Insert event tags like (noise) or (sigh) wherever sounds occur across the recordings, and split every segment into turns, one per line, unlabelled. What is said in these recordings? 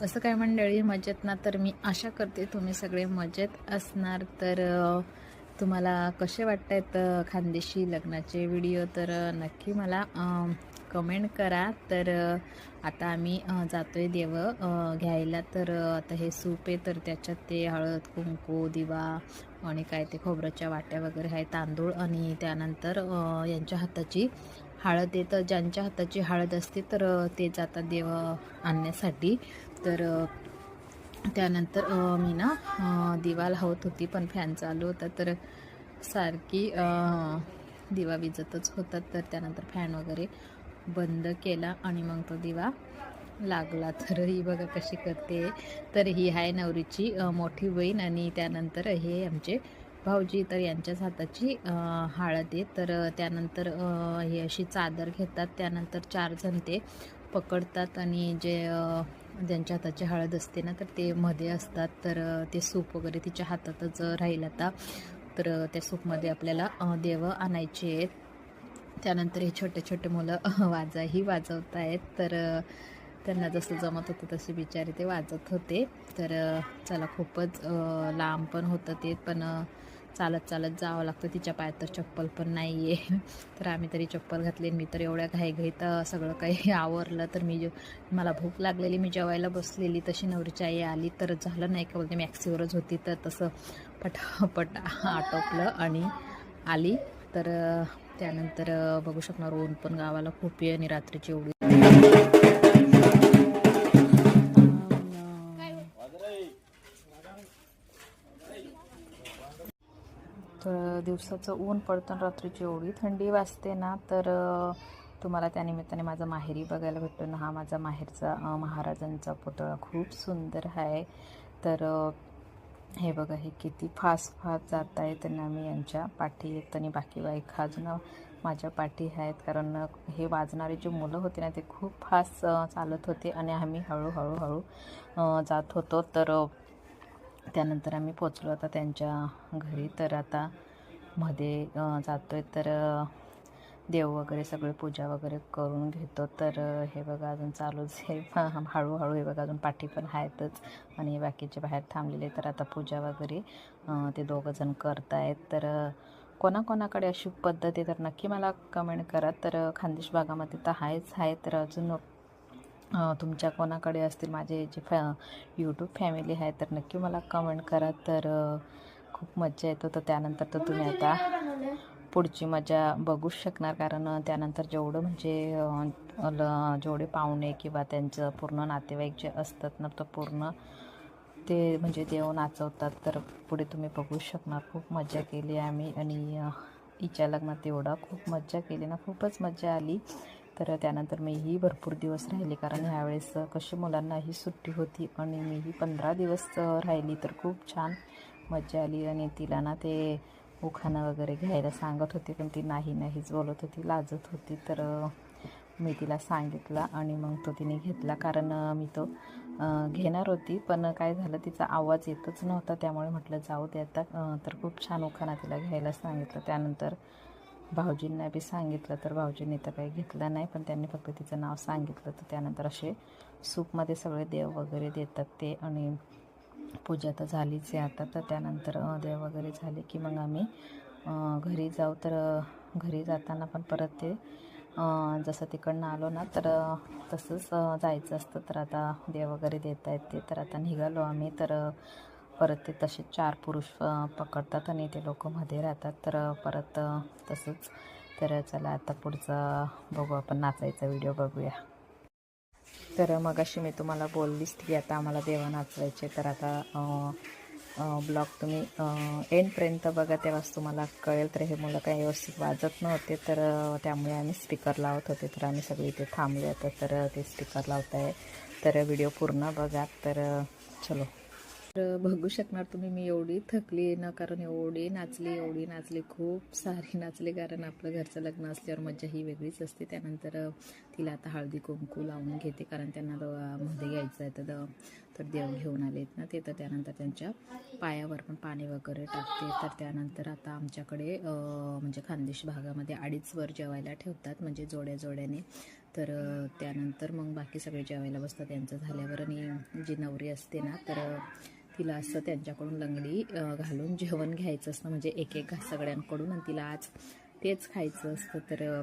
कसं काय मंडळी मजेत ना? तर मी आशा करते तुम्ही सगळे मजेत असणार. तर तुम्हाला कसे वाटत आहेत खानदेशी लग्नाचे व्हिडिओ? तर नक्की मला कमेंट करा. तर आता आम्ही जातो आहे देव घ्यायला. तर आता हे सूप आहे तर त्याच्यात ते हळद कुंकू दिवा आणि काय ते खोबऱ्याच्या वाट्या वगैरे आहे तांदूळ आणि त्यानंतर यांच्या हाताची हळद आहे. तर ज्यांच्या हाताची हळद असते तर ते जातात देव आणण्यासाठी. तर त्यानंतर मी ना दिवा लावत होती पण फॅन चालू होता तर सारखी दिवा विजतच होता तर त्यानंतर फॅन वगैरे बंद केला आणि मग तो दिवा लागला. तर ही बघा कशी करते. तर ही आहे नवरीची मोठी बहीण आणि त्यानंतर हे आमचे भाऊजी. तर यांच्याच हाताची हळद आहे. तर त्यानंतर ही अशी चादर घेतात. त्यानंतर चार जण ते पकडतात आणि जे ज्यांच्या हाताची हळद असते ना तर ते मध्ये असतात. तर ते सूप वगैरे तिच्या हातातच राहील आता. तर त्या सूपमध्ये आपल्याला देवं आणायचे आहेत. त्यानंतर हे छोटे छोटे मुलं वाजाही वाजवत आहेत. तर त्यांना जसं जमत होतं तसे बिचारे ते वाजत होते. तर चला खूपच लांब पण होतं ते. पण चालत चालत जावं लागतं. तिच्या पायात तर चप्पल पण नाही आहे (laughs) तर आम्ही तरी चप्पल घातली मी तर एवढ्या घाईघाईत सगळं काही (laughs) आवरलं. तर मी जे मला भूक लागलेली मी जेवायला बसलेली. तशी नवरीची आई आली. तर झालं नाही का बोलते मॅक्सीवरच होती. तर तसं पटापट (laughs) आटोपलं आणि आली. तर त्यानंतर बघू शकणार ऊन पण गावाला खूप आहे आणि रात्रीची एवढी दिवसाचं ऊन पडतं आणि रात्रीची एवढी थंडी वाजते ना तर तुम्हाला त्यानिमित्ताने माझा माहेरी बघायला भेटतो ना हा माझा माहेरचा महाराजांचा पुतळा खूप सुंदर आहे. तर हे बघा हे किती फास्ट फास्ट जात आहेत त्यांना मी यांच्या पाठी येत आणि बाकी बाईक अजून माझ्या पाठी आहेत. कारण हे वाजणारे जे मुलं होते ना ते खूप फास्ट चालत होते आणि आम्ही हळूहळू हळू जात होतो. तर त्यानंतर आम्ही पोचलो आता त्यांच्या घरी. तर आता मध्ये जातो जातोय तर देव वगैरे सगळे पूजा वगैरे करून घेतो. तर हे बघा अजून चालूच हे (laughs) हळूहळू हे बघा अजून पाठी पण आहेतच. आणि बाकीचे बाहेर थांबलेले तर आता पूजा वगैरे ते दोघं जण करतायत. तर कोणाकोणाकडे अशी पद्धत आहे तर नक्की मला कमेंट करा. तर खानदेश भागामध्ये तर आहेच आहे. तर अजून तुमच्या कोणाकडे असतील? माझे जे फॅ यूट्यूब फॅमिली आहे तर नक्की मला कमेंट करा. तर खूप मज्जा येतो तर त्यानंतर तर तुम्ही आता पुढची मजा बघूच शकणार. कारण त्यानंतर जेवढं म्हणजे ल- जेवढे पाहुणे किंवा त्यांचं पूर्ण नातेवाईक जे असतात ना तर पूर्ण ते म्हणजे देव नाचवतात. तर पुढे तुम्ही बघू शकणार. खूप मजा केली आम्ही. आणि हिच्या लग्नात एवढा खूप मजा केली ना खूपच मजा आली. तर त्यानंतर मीही भरपूर दिवस राहिली. कारण ह्यावेळेस कशी मुलांनाही सुट्टी होती आणि मीही पंधरा दिवस राहिली. तर खूप छान. मज्जा आली आणि तिला ना ते उखाणं वगैरे घ्यायला सांगत होते पण ती नाही नाहीच बोलत होती लाजत होती. तर मी तिला सांगितलं आणि मग तो तिने घेतला. कारण मी तो घेणार होती पण काय झालं तिचा आवाज येतच नव्हता. त्यामुळे म्हटलं जाऊ दे आता. तर खूप छान उखाणा तिला घ्यायला सांगितलं. त्यानंतर भाऊजींना बी सांगितलं तर भाऊजींनी तर काही घेतलं नाही पण त्यांनी फक्त तिचं नाव सांगितलं. तर त्यानंतर असे सूपमध्ये सगळे देव वगैरे देतात ते आणि पूजा तर झालीच आहे आता. तर त्यानंतर देव वगैरे झाले की मग आम्ही घरी जाऊ. तर घरी जाताना पण परत ते जसं तिकडनं आलो ना तर तसंच जायचं असतं. तर आता देव वगैरे देत आहेत ते. तर आता निघालो आम्ही. तर परत ते तसे चार पुरुष पकडतात आणि ते लोक मध्ये राहतात. तर परत तसंच. तर चला आता पुढचा बघू. आपण नाचायचा व्हिडिओ बघूया. तर मग अशी मी तुम्हाला बोललीच की आता आम्हाला देवा नाचवायचे तर आता ब्लॉग तुम्ही एंडपर्यंत बघा तेव्हाच तुम्हाला कळेल. तर हे मुलं काही व्यवस्थित वाजत नव्हते तर त्यामुळे आम्ही स्पीकर लावत होते. तर आम्ही सगळे इथे थांबले होते तर ते स्पीकर लावत आहे तर व्हिडिओ पूर्ण बघा. तर चलो. तर बघू शकणार तुम्ही मी एवढी थकली ना कारण एवढी नाचली एवढी नाचली खूप सारी (laughs) नाचली कारण आपलं घरचं लग्न असल्यावर मजा ही वेगळीच असते. त्यानंतर तिला आता हळदी कुंकू लावून घेते कारण त्यांना मध्ये घ्यायचं आहे तर द- तर देव घेऊन आलेत ना ते तर त्यानंतर त्यांच्या पायावर पण पाणी वगैरे टाकते. तर त्यानंतर आता आमच्याकडे म्हणजे खानदेश भागामध्ये अडीच वर जेवायला ठेवतात म्हणजे जोड्या जोड्याने. तर त्यानंतर मग बाकी सगळे जेवायला बसतात. त्यांचं झाल्यावर आणि जी नवरी असते ना तर तिला असं त्यांच्याकडून लंगडी घालून जेवण घ्यायचं असतं. म्हणजे एक एक सगळ्यांकडून आणि तिला आज तेच खायचं असतं. तर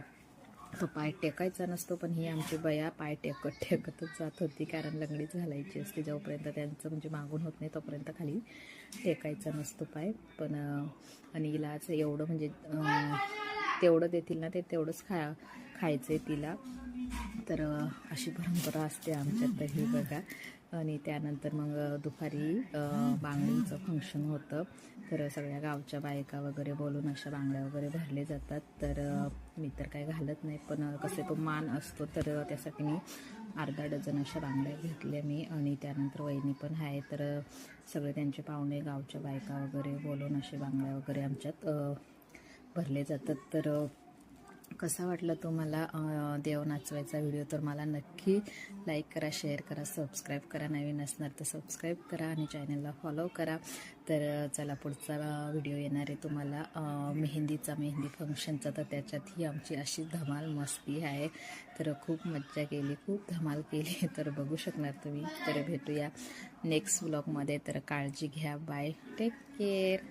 तो पाय टेकायचा नसतो पण ही आमची बया पाय टेकत टेकतच जात होती. कारण लंगडीच घालायची असते जोपर्यंत त्यांचं म्हणजे मागून होत नाही तोपर्यंत खाली टेकायचा नसतो पाय. पण आणि हिला आज एवढं म्हणजे तेवढं देतील ना ते तेवढंच खा खायचं आहे तिला. तर अशी परंपरा असते आमच्यात तर ही बघा. आणि त्यानंतर मग दुपारी बांगड्यांचं फंक्शन होतं. तर सगळ्या गावच्या बायका वगैरे बोलून अशा बांगड्या वगैरे भरले जातात. तर मी तर काय घालत नाही पण कसे तो मान असतो तर त्यासाठी मी अर्धा डझन अशा बांगड्या घेतल्या मी. आणि त्यानंतर वहिनी पण आहे तर सगळे त्यांचे पाहुणे गावच्या बायका वगैरे बोलून असे बांगड्या वगैरे आमच्यात भरले जातात. तर कसा वाटला तुम्हाला देव नाचवायचा व्हिडिओ तर मला नक्की लाईक करा शेअर करा सबस्क्राईब करा. नवीन असणार तर सबस्क्राईब करा आणि चॅनलला फॉलो करा. तर चला पुढचा व्हिडिओ येणार आहे तुम्हाला. मेहंदीचा मेहंदी फंक्शनचा तर त्याच्यातही आमची अशी धमाल मस्ती आहे. तर खूप मज्जा केली खूप धमाल केली. (laughs) तर बघू शकणार तुम्ही. तर भेटूया नेक्स्ट ब्लॉगमध्ये तर काळजी घ्या. Bye take care